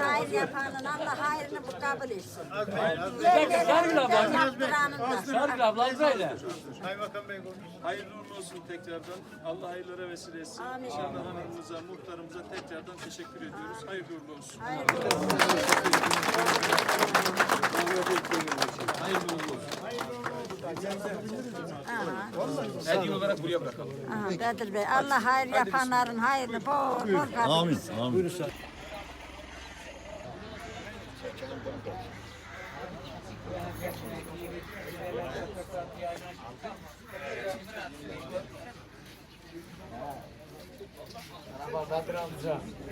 Hayır yapanın Allah hayrını bu kabul etsin. Sargül abla. Sargül abla böyle. Kaymakam Bey hayırlı uğurlu olsun tekrardan. Allah hayırlara vesile etsin. Amin. İnşallah hanımımıza, muhtarımıza tekrardan teşekkür ediyoruz. Hayırlı uğurlu olsun. Hediye olarak buraya bırakalım. Aha, Bedir Bey Allah hayır yapanların hayrını bol bol kabul etsin. Amin.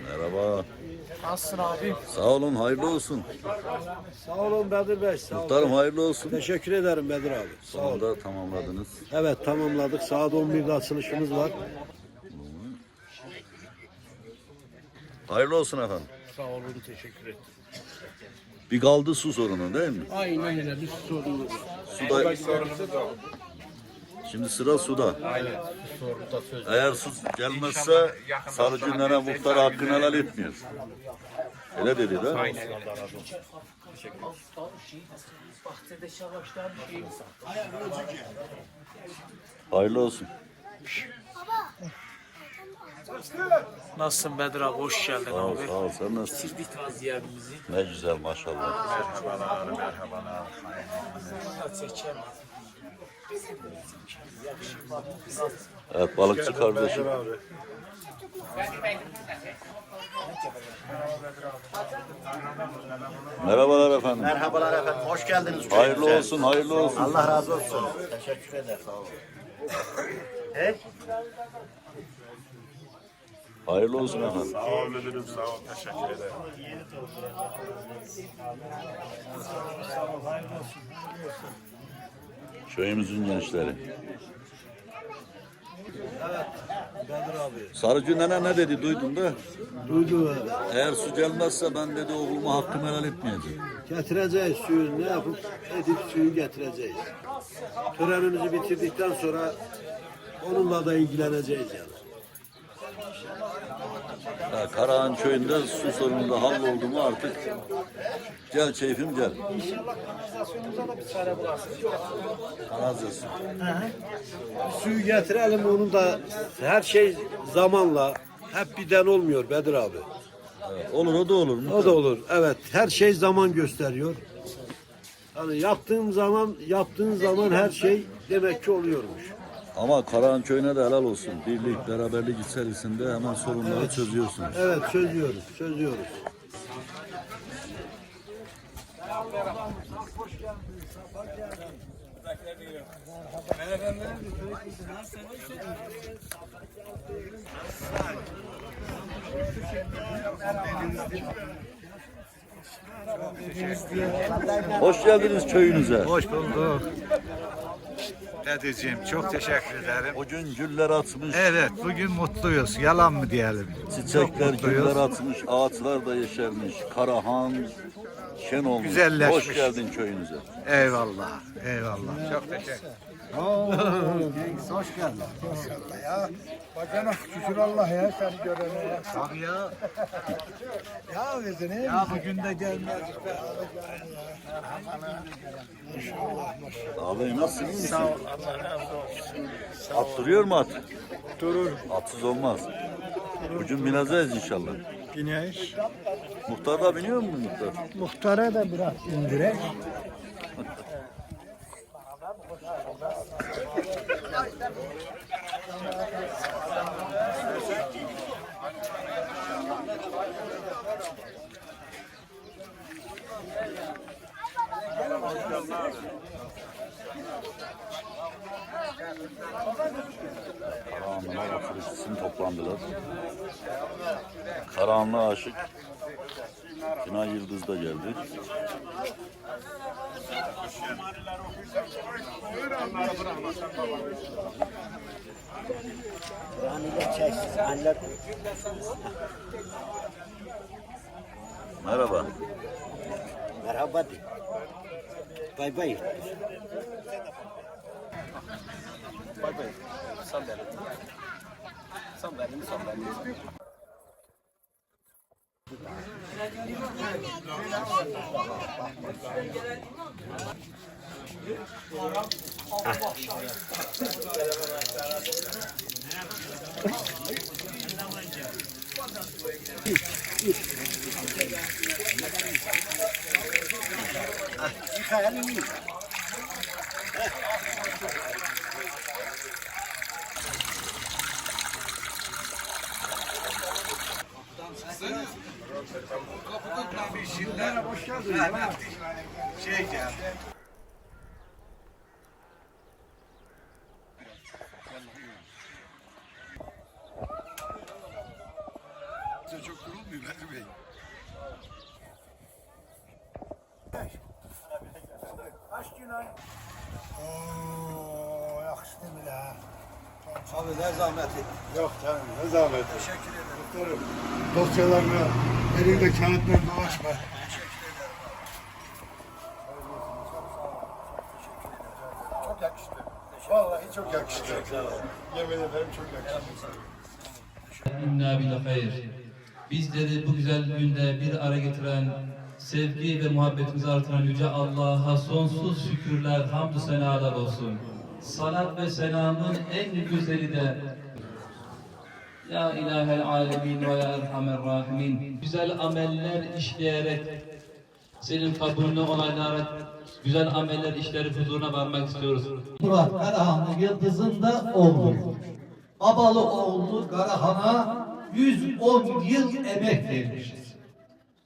Merhaba. Nasılsın abi? Sağ olun, hayırlı olsun. Sağ olun Bedir Bey. Sağ olun. Muhtarım hayırlı olsun. Teşekkür ederim Bedir abi. Sağ olun. Sonunda tamamladınız. Evet tamamladık. Saat 11'de açılışımız var. Hayırlı olsun efendim. Sağ olun. Teşekkür ederim. Bir kaldı su sorunu değil mi? Aynen öyle. Bir sorunumuz. Suda... Şimdi sıra suda. Aynen. Soruda söz. Eğer su gelmezse Sarıcı'nlara muhtar hakkını helal etmiyor. Öyle dedi de. Hayırlı olsun. Nasılsın Bedir abi? Hoş geldin Sağ ol, abi. sağ ol. Sen nasılsın? Bitirdik taziyemizi. Ne güzel maşallah. Evet balıkçı kardeşim. Merhabalar efendim. Merhabalar efendim, hoş geldiniz. Hayırlı olsun, hayırlı olsun. Allah razı olsun. Teşekkür ederim. Sağ olun. He? Hayırlı olsun efendim. Sağ ol müdürüm, sağ ol. Teşekkür ederim. Köyümüzün gençleri. Sarıcı nene ne dedi duydun da? Duydu abi. Eğer su gelmezse ben dedi oğluma hakkımı helal etmeyeceğim. Getireceğiz suyu. Ne yapıp edip suyu getireceğiz. Törenimizi bitirdikten sonra onunla da ilgileneceğiz yani. Ha, Karahan köyünde su sorunu da halloldu mu artık gel keyfim gel. Kanalizasyon. Suyu getirelim onun da her şey zamanla hep birden olmuyor Bedir abi. Evet, olur o da olur. O da olur. Evet. Her şey zaman gösteriyor. Hani yaptığın zaman yaptığın zaman her şey demek ki oluyormuş. Ama Karahan köyüne de helal olsun. Birlik, beraberlik içerisinde hemen sorunları çözüyorsunuz. Evet çözüyoruz. Çözüyoruz. Hoş geldiniz köyünüze. Hoş bulduk. Dedeciğim çok teşekkür ederim. Bugün güller atmış, Evet bugün mutluyuz. Yalan mı diyelim? Çok çiçekler mutluyuz. güller atmış, ağaçlar da yeşermiş. Karahan şen olmuş. Güzelleşmiş. Hoş geldin köyünüze. Eyvallah. Eyvallah. Çok teşekkür Bacana şükür Allah ya seni görene ya. Bak ya. Ya verdin Ya bugün de gelmezdik be. Abi nasılsın? iyi misin? Sağ ol. At duruyor mu at? Durur. Atsız olmaz. Bugün bineceğiz inşallah. Güneş. Muhtar da biniyor mu muhtar? Muhtara da biraz indirek. Karahanlılar için toplandılar. Karahanlı aşık Sinan Yıldız da geldi. Merhaba. Merhaba Bye bye. Bye bye. Somebody. Somebody. Somebody. Ah. De. Bay bay. Şey geldi. Çok kurulmuyor Bedri Bey. Oo, yakıştı mı la? Abi ne zahmeti. Yok canım ne zahmet. Teşekkür ederim. Muhtarım dosyalarına elinde kağıtla dolaşma. Çok yakıştı. Vallahi çok yakıştı. Yemin ederim çok yakıştı. İnna bil hayır. Bizleri bu güzel günde bir araya getiren, sevgi ve muhabbetimizi artıran Yüce Allah'a sonsuz şükürler, hamdü senalar olsun. Salat ve selamın en güzeli de Ya ilahel alemin ve ya erhamer rahimin. Güzel ameller işleyerek senin kabulünü onaylayarak güzel ameller işleri huzuruna varmak istiyoruz. Murat Karahanlı Yıldız'ında oğlu. Babalı oğlu Karahan'a 110 yıl emek vermişiz.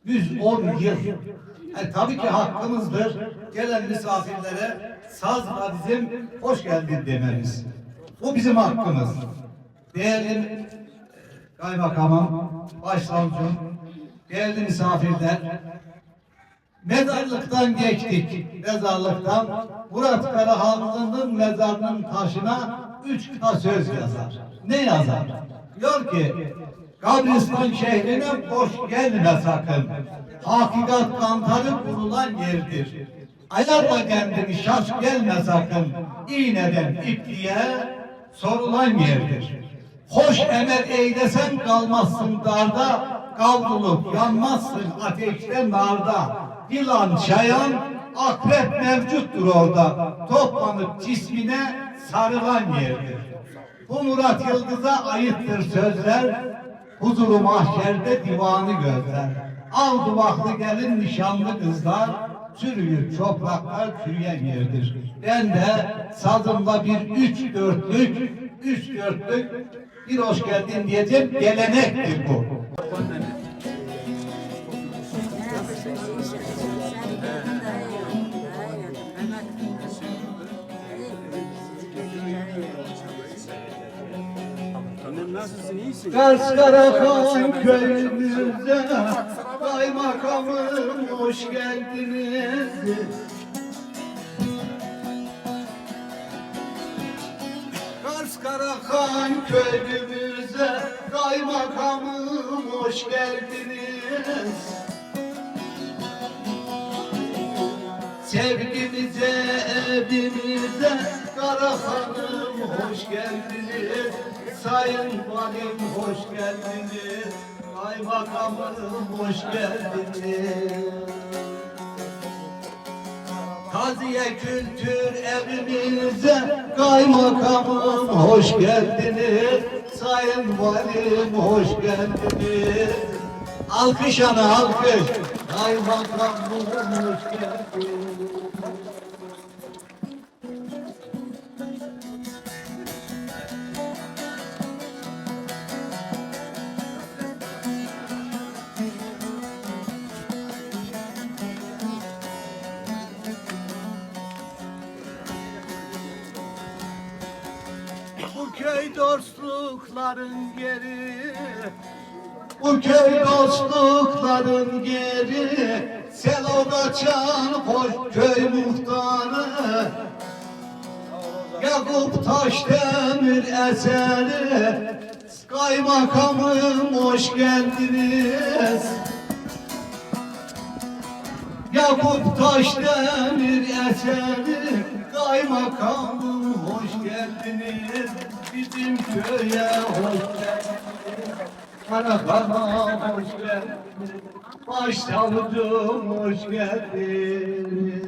110 yıl. Yani tabii ki hakkımızdır. Gelen misafirlere sazla bizim hoş geldin dememiz. Bu bizim hakkımız. Değerli e, kaymakamım, başsavcım, değerli misafirler, Mezarlıktan geçtik. Mezarlıktan Murat Karahanlı'nın mezarının taşına üç söz yazar. Ne yazar? Diyor ki Kabristan şehrine boş gelme sakın. Hakikat kantarı kurulan yerdir. Ayarla kendini şaş gelme sakın. İğneden ipliğe sorulan yerdir. Hoş emel eylesen kalmazsın darda, kavrulup yanmazsın ateşte narda. Yılan, şayan, akrep mevcuttur orada. Toplanıp cismine sarılan yerdir. Bu Murat Yıldız'a ayıptır sözler, huzuru mahşerde divanı gözler. Al duvaklı gelin nişanlı kızlar, sürüyür çopraklar çürüyen yerdir. Ben de sazımda bir üç dörtlük, üç dörtlük bir hoş geldin diyeceğim gelenektir bu. Kars Karakan köyümüze Kaymakamım hoş geldiniz. Kars Karakan köyümüze Kaymakamım hoş geldiniz. Sevgimize, evimize Karahanım hoş geldiniz Sayın Valim hoş geldiniz. Kaymakamım hoş geldiniz. Taziye kültür evimize Kaymakamım hoş geldiniz. Sayın Valim hoş geldiniz. Alkış ana alkış. Kaymakamım hoş geldiniz köy dostlukların yeri. Bu köy dostlukların yeri. Selo kaçan hoş köy muhtarı. Yakup Taşdemir eseri. Kaymakamım hoş geldiniz. Yakup Taşdemir eseri. Kaymakamım hoş geldiniz Bizim köye hoş geldiniz Karakana hoş geldin. Baş savcım hoş geldin.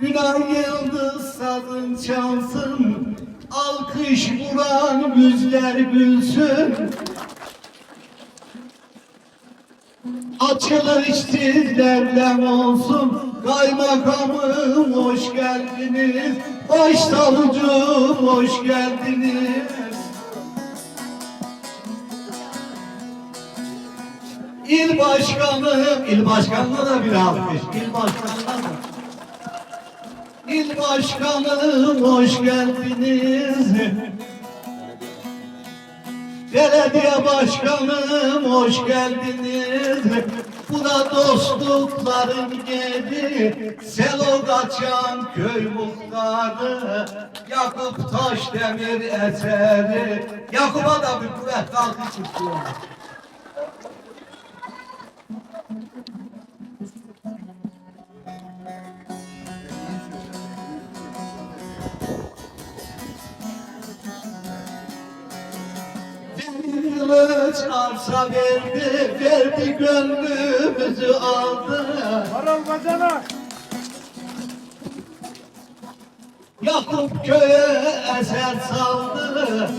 Günah yıldız sazın çalsın Alkış vuran yüzler gülsün Açılış sizlerle olsun Kaymakamım hoş geldiniz Baş savcım hoş geldiniz İl başkanım, il başkanına da bir alkış. İl. İl başkanım hoş geldiniz. Belediye başkanım hoş geldiniz. Bu da dostlukların yeri. Selo kaçan köy muhtarı. Yakup Taşdemir eseri. Yakup'a da bir kuvvet alkış istiyorum. Kılıç arsa verdi, verdi gönlümüzü aldı. Haram kazana. Yakup köye eser saldı.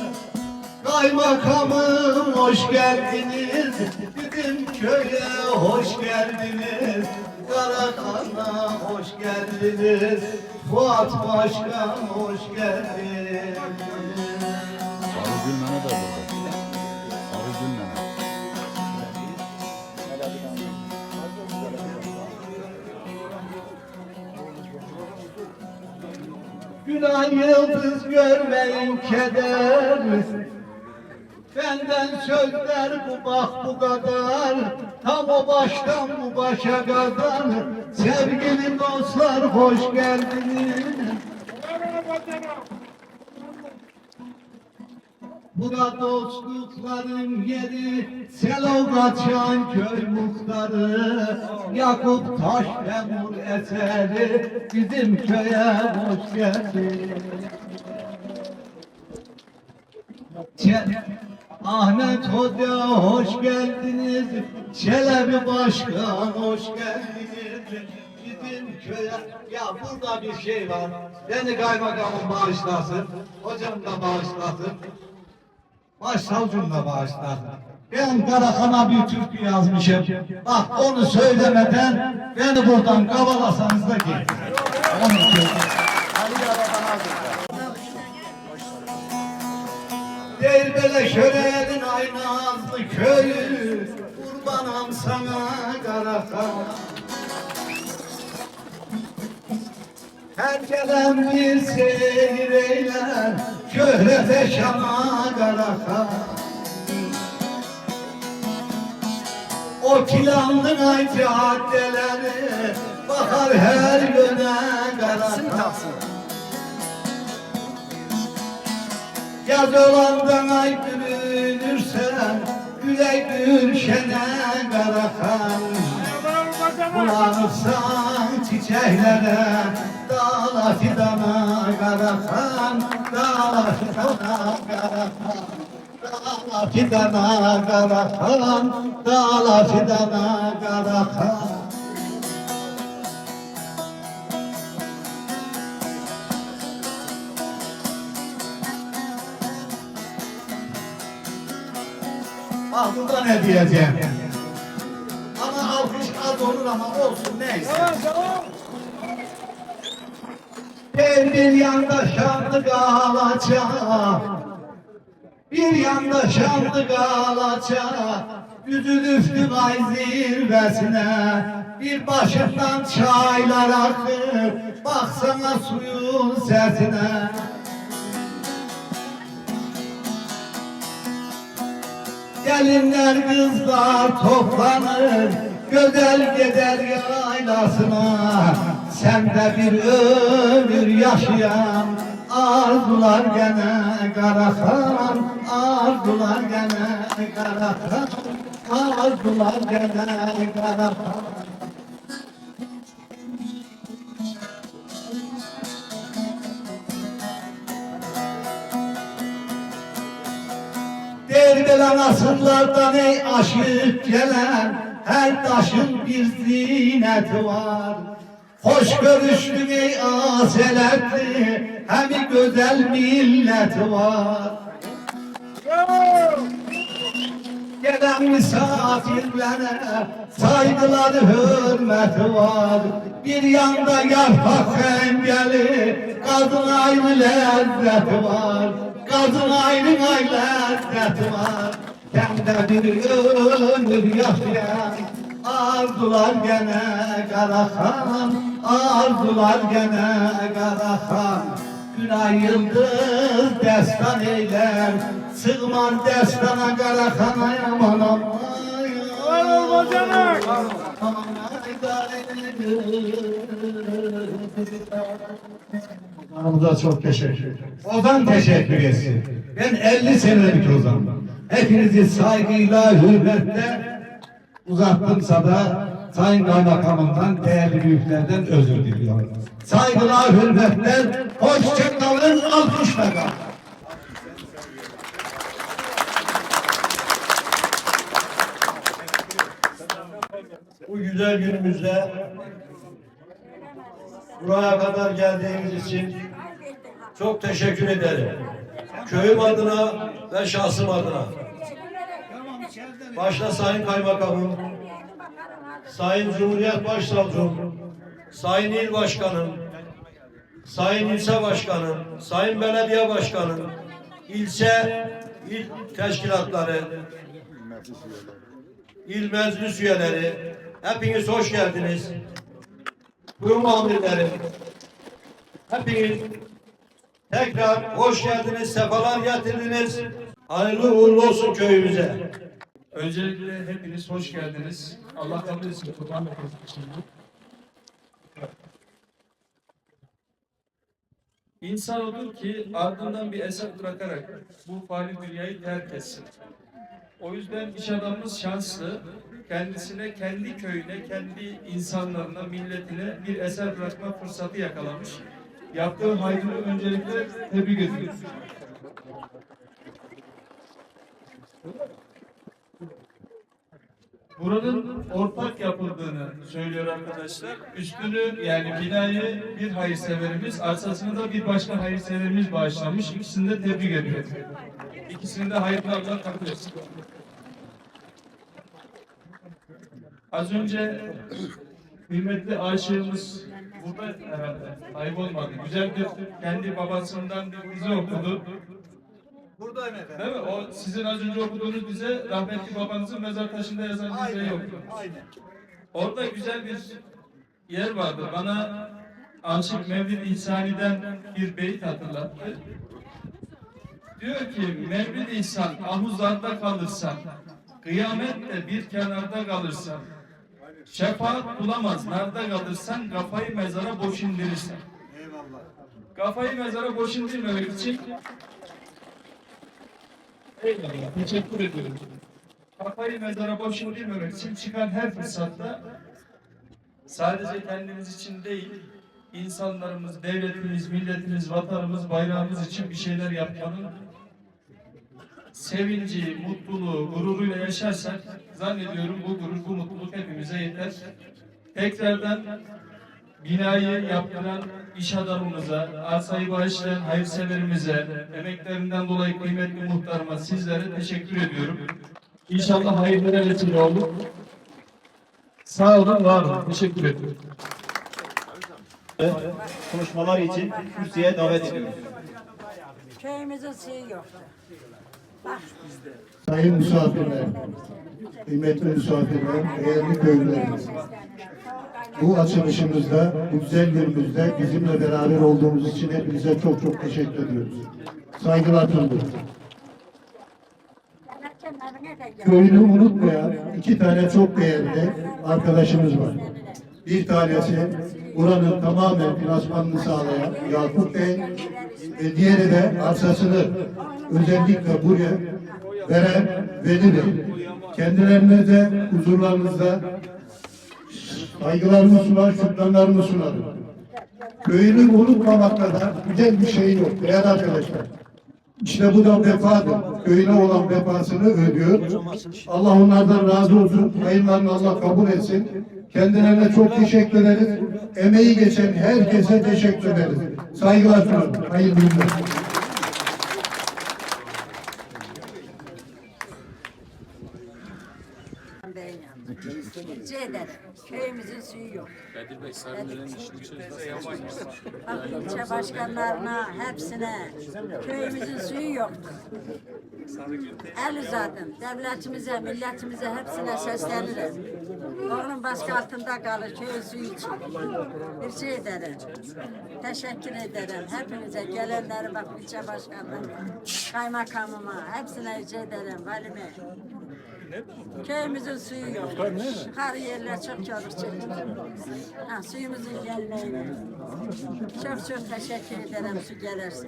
Kaymakamım hoş geldiniz. Bizim köye hoş geldiniz. Karakan'a hoş geldiniz. Fuat Başkan hoş geldiniz. Günah yıldız görmeyin keder Benden sözler bu bak bu kadar Tam o baştan bu başa kadar. Sevgili dostlar hoş geldiniz Bura dostlukların yeri Selo kaçan köy muhtarı. Yakup Taşdemir eseri Bizim köye hoş geldin. Ahmet Hoca hoş geldiniz. Çelebi Başkan hoş geldiniz. Bizim köye Ya burada bir şey var. Beni kaymakamım bağışlasın. Hocam da bağışlasın Başsavcım da bağışlasın ben Karahan'a bir türkü yazmışım. Bak onu söylemeden beni buradan kavalasanız da git. Böyle şörenin aynazlı köyü Kurbanım sana Karahan Her gelen bir seyir eyler Şöhrete şana Karahan O kilandın ay caddeleri Bakar her yöne Karahan Yaz olandan ay gülünürsen Güle gülşene Karahan Bulanırsan çiçeklere Dağla fidana Karahan Dağla fidana Karahan Dağla fidana Karahan Dağla fidana Karahan Ah burada ne diyeceğim? Olur ama olsun neyse. Bir bir yanda şanlı galaça Bir yanda şanlı galaça Yüzü düştüm ay zirvesine. Bir başından çaylar akır Baksana suyun sesine. Gelinler kızlar toplanır Gözel gider yaylasına Sen de bir ömür yaşayan arzular gene Karahan arzular gene Karahan arzular gene Karahan Derbeler asırlardan ey aşık gelen Her taşın bir zineti var. Hoş görüşlü ey aseletli Hem güzel milleti var. Gelen misafirlere saygıları hürmeti var. Bir yanda yarpak engeli Kadın ayrı lezzeti var. Kadın ayrı lezzeti var Kendi bir ömür yaşayan Arzular gene Karahan Arzular gene Karahan Günah yıldız destan eyler Sığman destana Karahan'a yaman aman Hanımıza çok teşekkür ederim. Ozan teşekkür etsin. Ben 50 senelik Ozan. Hepinizi saygıyla, hürmetle uzattımsa da Sayın Kaymakamımdan, değerli büyüklerden özür diliyorum. Saygılar, hürmetler, hoşçakalın, alkışla kalın. Bu güzel günümüzde buraya kadar geldiğiniz için çok teşekkür ederim. Köyüm adına ve şahsım adına. Başta Sayın Kaymakamım, Sayın Cumhuriyet Başsavcım, Sayın İl Başkanım, Sayın İlçe Başkanım, Sayın Belediye Başkanım, ilçe, il teşkilatları, il meclis üyeleri, hepiniz hoş geldiniz. Kurum amirleri, hepiniz tekrar hoş geldiniz, sefalar getirdiniz. Hayırlı uğurlu olsun köyümüze. Öncelikle hepiniz hoş geldiniz. Allah kabul etsin. Kurban. İnsan odur ki ardından bir eser bırakarak bu fani dünyayı terk etsin. O yüzden iş adamımız şanslı. Kendisine, kendi köyüne, kendi insanlarına, milletine bir eser bırakma fırsatı yakalamış. Yaptığı hayrını öncelikle tebrik ediyoruz. Buranın ortak yapıldığını söylüyor arkadaşlar. Üstünü yani binayı bir hayırseverimiz, arsasını da bir başka hayırseverimiz bağışlamış. İkisini de tebrik ediyorum. İkisini de hayırlı Allah kabul. Az önce kıymetli aşığımız burada herhalde ayıp olmadı. Güzel bir kendi babasından bir dizi okudu. Buradayım efendim. Değil mi? O sizin az önce okuduğunuz bize rahmetli babanızın mezar taşında yazan dizeyi okudu. Aynen. Orada güzel bir yer vardı. Bana Aşık Mevlid İhsani'den bir beyit hatırlattı. Diyor ki Mevlid İhsan ahuzlarda kalırsan, kıyamette bir kenarda kalırsan, şefaat bulamaz narda kalırsan, kafayı mezara boş indirirsen. Eyvallah. Kafayı mezara boş indirmemek için Eyvallah, teşekkür ediyorum. Kafayı mezara boş indirmemek için çıkan her fırsatta sadece kendimiz için değil, insanlarımız, devletimiz, milletimiz, vatanımız, bayrağımız için bir şeyler yapmanın sevinci, mutluluğu, gururuyla yaşarsak zannediyorum bu gurur, bu mutluluk hepimize yeter. Tekrardan binayı yaptıran iş adamımıza, arsayı bağışlayan hayırseverimize, emeklerinden dolayı kıymetli muhtarıma, sizlere teşekkür ediyorum. İnşallah hayırlara vesile olur. Sağ olun, var olun. Teşekkür ediyorum. Konuşmalar için kürsüye davet ediyoruz. Köyümüzün suyu yoktu. Sayın misafirler, kıymetli misafirler, değerli köylülerimiz. Bu açılışımızda, bu güzel günümüzde bizimle beraber olduğumuz için hepinize çok çok teşekkür ediyoruz. Saygılar sunuyoruz. Köyünü unutmayan iki tane çok değerli arkadaşımız var. Bir tanesi buranın tamamen finansmanını sağlayan Yakup Bey, ve diğeri de arsasını özellikle buraya veren Bey. Kendilerine de huzurlarınızda saygılarımı sunar, şükranlarımı sunarım. Köyünü unutmamakta da güzel bir şey yok değerli arkadaşlar. İşte bu da vefadır. Köyüne olan vefasını ödüyor. Allah onlardan razı olsun. Hayırlarını Allah kabul etsin. Kendilerine çok teşekkür ederiz. Emeği geçen herkese teşekkür ederiz. Saygılar sunarım. Hayırlı günler. Yanında. Rica ederim. Köyümüzün suyu yok. Kadir Bey Sarıgül'ün işini çözdü. Bak ilçe başkanlarına, hepsine köyümüzün suyu yoktu. El uzadım. Devletimize, milletimize hepsine seslenirim. Oğlum baskı altında kalır köyün suyu için. Rica ederim. Teşekkür ederim. Hepinize gelenleri bak ilçe başkanlarına, kaymakamıma, hepsine rica ederim. Valime. Köyümüzün suyu yok. Her yerler çok çabuk çekti. Ha, suyumuzun gelmeyini. Çok çok teşekkür ederim su gelirse.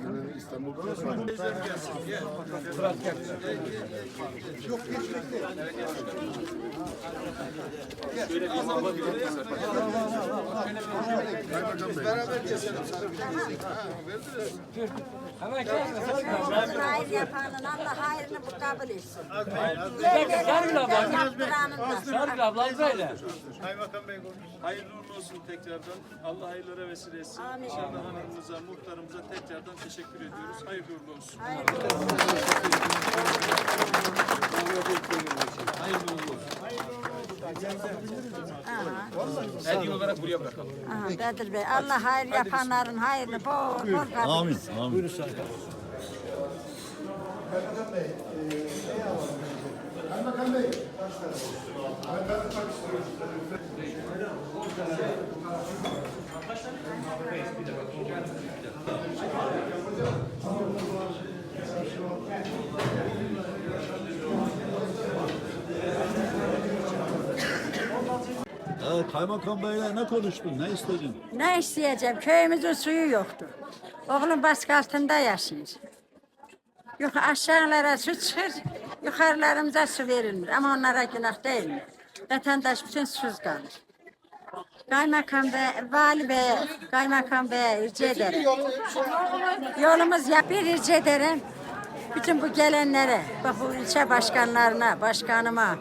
Gel. Hayır yapanın Allah hayrını bu kabul etsin. Sarıgül abla. Sarıgül abla Azrail'e. Kaymakam Bey hayırlı uğurlu olsun tekrardan. Allah hayırlara vesile etsin. Amin. İnşallah hanımımıza, muhtarımıza tekrardan teşekkür ediyoruz. Hayırlı uğurlu olsun. Hayırlı uğurlu olsun. Aha. Hediye olarak buraya bırakalım. Aha, Bedir Bey, Allah hayır yapanların hayrını bol bol kabul Amin. etsin. Amin. Kaymakam Bey'le ne konuştun? Ne istedin? Ne isteyeceğim? Köyümüzün suyu yoktu. Oğlum baskı altında yaşıyor. Yok aşağılara su çıkır, yukarılarımıza su verilmir. Ama onlara günah değil mi? Vatandaş bütün susuz kalır. Kaymakam Bey, Vali Bey, Kaymakam Bey rica ederim. Yolumuz yap, bir rica ederim. Bütün bu gelenlere, bu ilçe başkanlarına, başkanıma,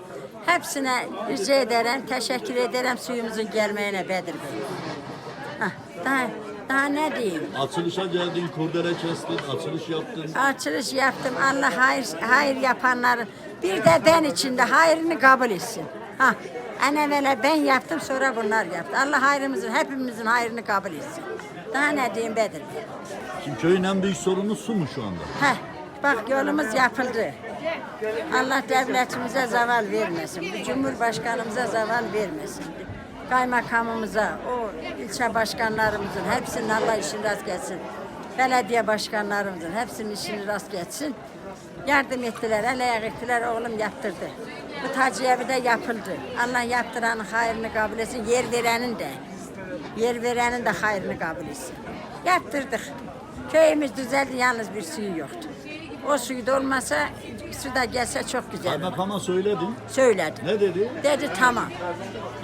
hepsine rica ederim, teşekkür ederim suyumuzun gelmeyene Bedir Bey. Hah, daha, daha ne diyeyim? Açılışa geldin, kurdele kestin, açılış yaptın. Açılış yaptım. Allah hayır, hayır yapanların bir de ben içinde hayrını kabul etsin. Ha, en evvela ben yaptım sonra bunlar yaptı. Allah hayrımızın hepimizin hayrını kabul etsin. Daha ne diyeyim Bedir? Şimdi köyün en büyük sorunu su mu şu anda? Heh, bak yolumuz yapıldı. Allah devletimize zeval vermesin. Cumhurbaşkanımıza zeval vermesin. Kaymakamımıza, o ilçe başkanlarımızın hepsinin Allah işini rast gelsin. Belediye başkanlarımızın hepsinin işini rast gelsin. Yardım ettiler, el ayak ettiler, oğlum yaptırdı. Bu taciye evi de yapıldı. Allah yaptıranın hayrını kabul etsin, yer verenin de. Yer verenin de hayrını kabul etsin. Yaptırdık. Köyümüz düzeldi, yalnız bir suyu yoktu. O suyu da olmasa, su da gelse çok güzel olur. Kaymakama söyledin. Söyledim. Ne dedi? Dedi tamam.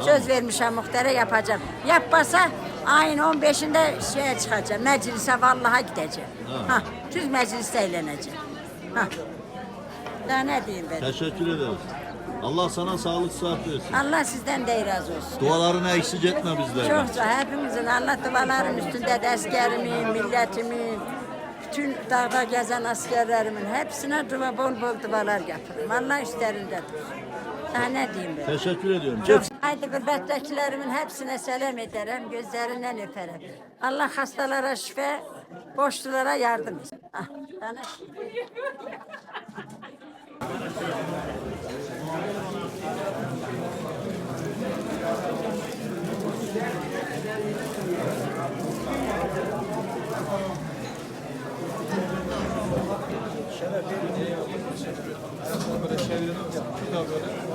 Söz vermişim muhtara yapacağım. Yapmasa ayın 15'inde şeye çıkacağım. Meclise vallahi gideceğim. Ha. Düz mecliste eğleneceğim. Ha. Daha ne diyeyim ben? Teşekkür ederiz. Allah sana sağlık sıhhat versin. Allah sizden de razı olsun. Dualarını eksik etme bizlerden. Çok sağ hepimizin Allah duaların üstünde de askerimin, milletimin, bütün dağda gezen askerlerimin hepsine dua bol bol dualar yapırım. Allah üstlerindedir. Daha ne diyeyim ben? Teşekkür ediyorum. Haydi gurbettekilerimin hepsine selam ederim, gözlerinden öperim. Allah hastalara şifa, boşlulara yardım etsin. Ah, bana- Böyle çevirelim. Bir daha böyle.